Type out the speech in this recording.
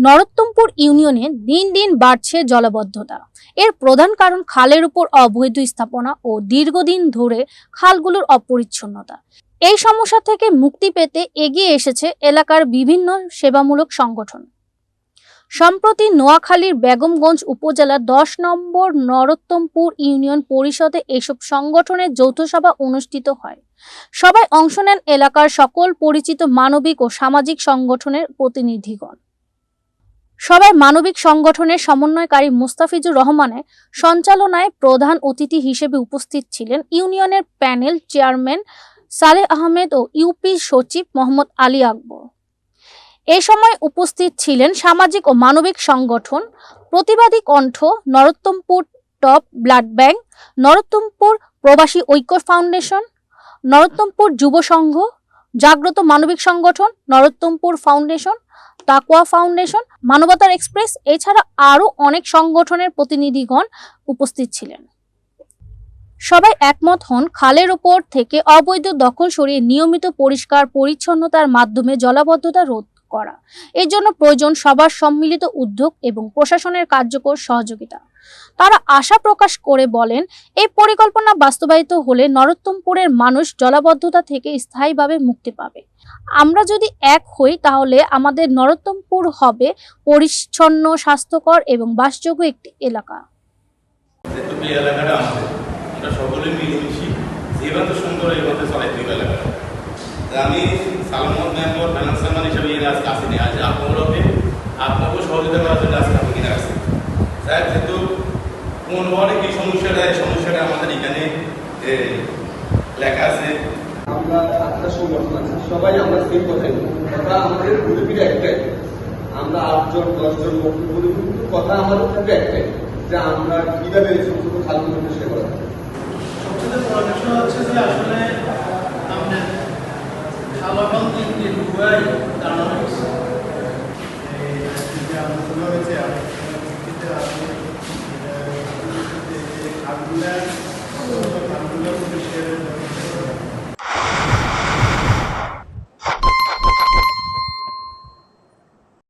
নরোত্তমপুর ইউনিয়নে দিন দিন বাড়ছে জলাবদ্ধতা। এর প্রধান কারণ খালের উপর অবৈধ স্থাপনা ও দীর্ঘদিন ধরে খালগুলোর অপরিচ্ছন্নতা। এই সমস্যা থেকে মুক্তি পেতে এগিয়ে এসেছে এলাকার বিভিন্ন সেবামূলক সংগঠন। সম্প্রতি নোয়াখালীর বেগমগঞ্জ উপজেলার দশ নম্বর নরোত্তমপুর ইউনিয়ন পরিষদে এসব সংগঠনের যৌথ সভা অনুষ্ঠিত হয়। সবাই অংশ নেন এলাকার সকল পরিচিত মানবিক ও সামাজিক সংগঠনের প্রতিনিধিগণ। সবাই মানবিক সংগঠনের সমন্বয়কারী মুস্তাফিজুর রহমানের সঞ্চালনায় প্রধান অতিথি হিসেবে উপস্থিত ছিলেন ইউনিয়নের প্যানেল চেয়ারম্যান সালেহ আহমেদ ও ইউপি সচিব মোহাম্মদ আলী আকবর। এ সময় উপস্থিত ছিলেন সামাজিক ও মানবিক সংগঠন, প্রতিবাদী কণ্ঠ, Narottampur top blood bank, Narottampur প্রবাসী ঐক্য ফাউন্ডেশন, নরোত্তমপুর যুব সংঘ, জাগ্রত মানবিক সংগঠন, নরোত্তমপুর ফাউন্ডেশন তাকওয়া ফাউন্ডেশন, মানবতার এক্সপ্রেস, এছাড়া আরও অনেক সংগঠনের প্রতিনিধিগণ উপস্থিত ছিলেন। সবাই একমত হন, খালের ওপর থেকে অবৈধ দখল সরিয়ে নিয়মিত পরিষ্কার পরিচ্ছন্নতার মাধ্যমে জলাবদ্ধতা রোধ করা। এর জন্য প্রয়োজন সবার সম্মিলিত উদ্যোগ এবং প্রশাসনের কার্যকর সহযোগিতা। তারা আশা প্রকাশ করে বলেন, এই পরিকল্পনা বাস্তবায়িত হলে নরোত্তমপুরের মানুষ জলাবদ্ধতা থেকে স্থায়ীভাবে মুক্তি পাবে। আমরা যদি এক হই, তাহলে আমাদের নরোত্তমপুর হবে পরিচ্ছন্ন, স্বাস্থ্যকর এবং বাসযোগ্য একটি এলাকা। এলাকাটা আমাদের আমরা সকলে মিলেমিশি সুন্দর তা আমি সালমন মেম্বর ফাইন্যান্স ম্যান হিসেবে এর আজকে আসিনি আজ আপনাকে আপনাকেও সহযোগিতা করার জন্য আজকে আপনি কিনে আসছি স্যার যেহেতু কোন ওয়ার্ডে কি সমস্যাটা এই সমস্যাটা আমাদের এখানে লেখা আছে আমরা সাতটা সংগঠন আছে সবাই আমরা সেম কথাই কথা আমাদের পরিপিটা একটাই আমরা আটজন দশজন কথা আমাদের থাকবে একটাই যে আমরা কীভাবে এই সমস্ত খালগুলো পরিষ্কার করা our healthy people were dynamics. Ambulance, ambulance,